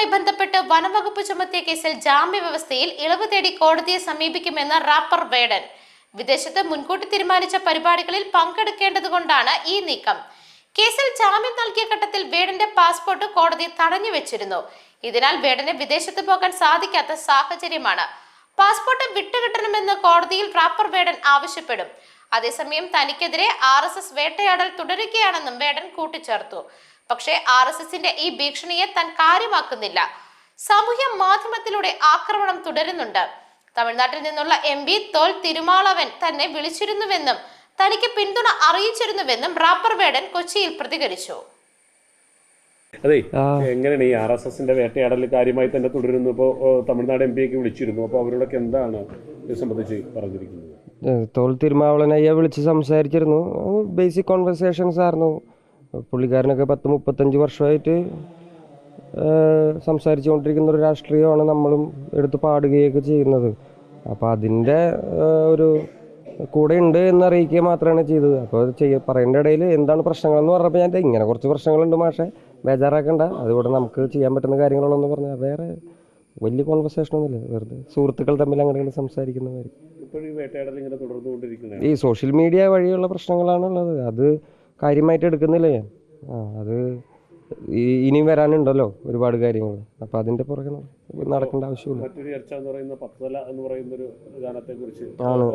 കേസുമായി ബന്ധപ്പെട്ട് വനംവകുപ്പ് ചുമത്തിയ കേസിൽ ജാമ്യ വ്യവസ്ഥയിൽ ഇളവ് തേടി കോടതിയെ സമീപിക്കുമെന്ന് റാപ്പർ വേടൻ. വിദേശത്ത് മുൻകൂട്ടി തീരുമാനിച്ച പരിപാടികളിൽ പങ്കെടുക്കേണ്ടതുകൊണ്ടാണ് ഈ നീക്കം. കേസിൽ ജാമ്യം നൽകിയ ഘട്ടത്തിൽ വേടന്റെ പാസ്പോർട്ട് കോടതി തടഞ്ഞു വെച്ചിരുന്നു. ഇതിനാൽ വേടനെ വിദേശത്ത് പോകാൻ സാധിക്കാത്ത സാഹചര്യമാണ്. പാസ്പോർട്ട് വിട്ടുകിട്ടണമെന്ന് കോടതിയിൽ റാപ്പർ വേടൻ ആവശ്യപ്പെടും. അതേസമയം തനിക്കെതിരെ ആർ എസ് എസ് വേട്ടയാടൽ തുടരുകയാണെന്നും വേടൻ കൂട്ടിച്ചേർത്തു. പക്ഷേ ആർ എസ് എസിന്റെ ഈ ഭീഷണിയെ താൻ കാര്യമാക്കുന്നില്ല. സാമൂഹ്യ മാധ്യമത്തിലൂടെ ആക്രമണം തുടരുന്നുണ്ട്. തമിഴ്നാട്ടിൽ നിന്നുള്ള എം പി തോൽ തിരുമാളവൻ തന്നെ വിളിച്ചിരുന്നുവെന്നും തനിക്ക് പിന്തുണ അറിയിച്ചിരുന്നുവെന്നും റാപ്പർ വേടൻ കൊച്ചിയിൽ പ്രതികരിച്ചു. അതെ എങ്ങനെയാണ് ഈ ആർ എസ് എസിന്റെ വേട്ടയാടൽ കാര്യമായി തന്നെ തുടരുന്നു? ഇപ്പോൾ തമിഴ്നാട് എം പിയൊക്കെ വിളിച്ചിരുന്നു. അപ്പോൾ അവരോടൊക്കെ എന്താണ് ഇത് സംബന്ധിച്ച് പറഞ്ഞിരിക്കുന്നത്? തോൽ തിരുമാവളനയ്യ വിളിച്ച് സംസാരിച്ചിരുന്നു. ബേസിക് കോൺവെർസേഷൻസ് ആയിരുന്നു പുള്ളിക്കാരനൊക്കെ പത്ത് മുപ്പത്തഞ്ച് വർഷമായിട്ട് സംസാരിച്ചു സംസാരിച്ചുകൊണ്ടിരിക്കുന്ന ഒരു രാഷ്ട്രീയമാണ് നമ്മളും എടുത്ത് പാടുകയൊക്കെ ചെയ്യുന്നത്. അപ്പോൾ അതിന്റെ ഒരു കൂടെ ഉണ്ട് എന്നറിയിക്കുക മാത്രമാണ് ചെയ്തത്. അപ്പോൾ ചെയ്യ പറയേണ്ട ഇടയിൽ എന്താണ് പ്രശ്നങ്ങളെന്ന് പറഞ്ഞപ്പോൾ ഞാൻ ഇങ്ങനെ കുറച്ച് പ്രശ്നങ്ങളുണ്ട് മാഷെ ബേജാറാക്കണ്ട. അതുകൂടെ നമുക്ക് ചെയ്യാൻ പറ്റുന്ന കാര്യങ്ങളെന്ന് പറഞ്ഞാൽ വേറെ വലിയ കോൺവെർസേഷനൊന്നുമില്ല വെറുതെ സുഹൃത്തുക്കൾ തമ്മിൽ അങ്ങനെ സംസാരിക്കുന്ന കാര്യം ഇപ്പോൾ ഈ വേട്ടയാടൽ ഇങ്ങനെ തുടർന്നുകൊണ്ടിരിക്കുന്നത് ഈ സോഷ്യൽ മീഡിയ വഴിയുള്ള പ്രശ്നങ്ങളാണുള്ളത് അത് കാര്യമായിട്ട് എടുക്കുന്നില്ല? ഞാൻ ആ അത് ഇനിയും വരാനുണ്ടല്ലോ ഒരുപാട് കാര്യങ്ങൾ. അപ്പം അതിന്റെ പുറകെ നടക്കേണ്ട ആവശ്യമില്ല. മറ്റൊരു ചർച്ച എന്ന് പറയുന്ന പത്തല എന്ന് പറയുന്ന ഒരു ഗാനത്തെ കുറിച്ച് ആണ്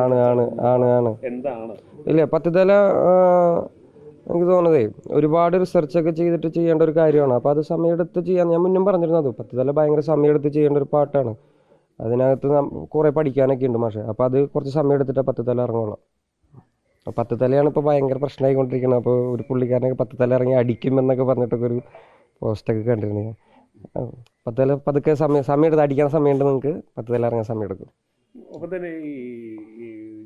ആണ് ആണ് ആണ് ആണ്. എന്താണ്? ഇല്ല പത്തുതല എനിക്ക് തോന്നുന്നതേ ഒരുപാട് റിസർച്ച് ഒക്കെ ചെയ്തിട്ട് ചെയ്യേണ്ട ഒരു കാര്യമാണ്. അപ്പോൾ അത് സമയമെടുത്ത് ചെയ്യാൻ ഞാൻ മുന്നും പറഞ്ഞിരുന്നത് പത്തുതല ഭയങ്കര സമയമെടുത്ത് ചെയ്യേണ്ട ഒരു പാട്ടാണ്. അതിനകത്ത് കുറെ പഠിക്കാനൊക്കെ ഉണ്ട് പക്ഷേ അപ്പോൾ അത് കുറച്ച് സമയം എടുത്തിട്ട് പത്തുതല ഇറങ്ങോളാം പത്ത് തലയാണ് ഇപ്പോൾ ഭയങ്കര പ്രശ്നമായിക്കൊണ്ടിരിക്കുന്നത് അപ്പോൾ ഒരു പുള്ളിക്കാരനൊക്കെ പത്ത് തല ഇറങ്ങി അടിക്കും എന്നൊക്കെ പറഞ്ഞിട്ടൊക്കെ ഒരു പോസ്റ്റൊക്കെ കണ്ടിരുന്നു. ഞാൻ പത്ത് തല പതുക്കെ സമയം സമയം എടുത്ത് അടിക്കാൻ സമയമുണ്ട് നിങ്ങൾക്ക് പത്ത് തല ഇറങ്ങാൻ സമയം എടുക്കും. അപ്പം തന്നെ ഈ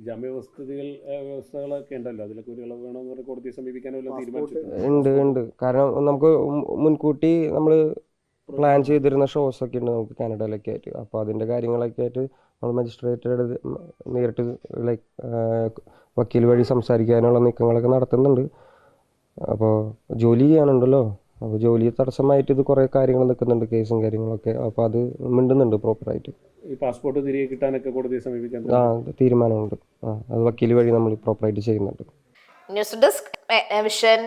ജാമ്യ ജാമ്യവ്യവസ്ഥകൾ ഏഹ്, വ്യവസ്ഥകളൊക്കെ ഉണ്ടല്ലോ? അതിലൊക്കെ ഒരു ഇളവ് വേണമെന്ന് പറഞ്ഞ് കോടതിയെ സമീപിക്കാനോ തീരുമാനിച്ചിട്ടുണ്ട്? ഉണ്ട് ഉണ്ട്. കാരണം നമുക്ക് മുൻകൂട്ടി നമ്മൾ പ്ലാൻ ചെയ്തിരുന്ന ഷോസ് ഒക്കെ ഉണ്ട് നമുക്ക് കാനഡയിലൊക്കെ ആയിട്ട്. അപ്പോൾ അതിന്റെ കാര്യങ്ങളൊക്കെ ആയിട്ട് നമ്മൾ മജിസ്ട്രേറ്റ് നേരിട്ട് ലൈക്ക് വക്കീൽ വഴി സംസാരിക്കാനുള്ള നീക്കങ്ങളൊക്കെ നടത്തുന്നുണ്ട്. അപ്പോൾ ജോലി ചെയ്യാനുണ്ടല്ലോ. അപ്പോൾ ജോലി തടസ്സമായിട്ട് ഇത് കുറേ കാര്യങ്ങൾ നിൽക്കുന്നുണ്ട് കേസും കാര്യങ്ങളൊക്കെ. അപ്പോൾ അത് മിണ്ടുന്നുണ്ട് പ്രോപ്പറായിട്ട് ഈ പാസ്പോർട്ട് തിരികെ കിട്ടാനൊക്കെ കോടതിയെ സമീപിക്കാൻ ആ തീരുമാനമുണ്ട്. ആ അത് വക്കീൽ വഴി നമ്മൾ പ്രോപ്പറായിട്ട് ചെയ്യുന്നുണ്ട്. News desk vision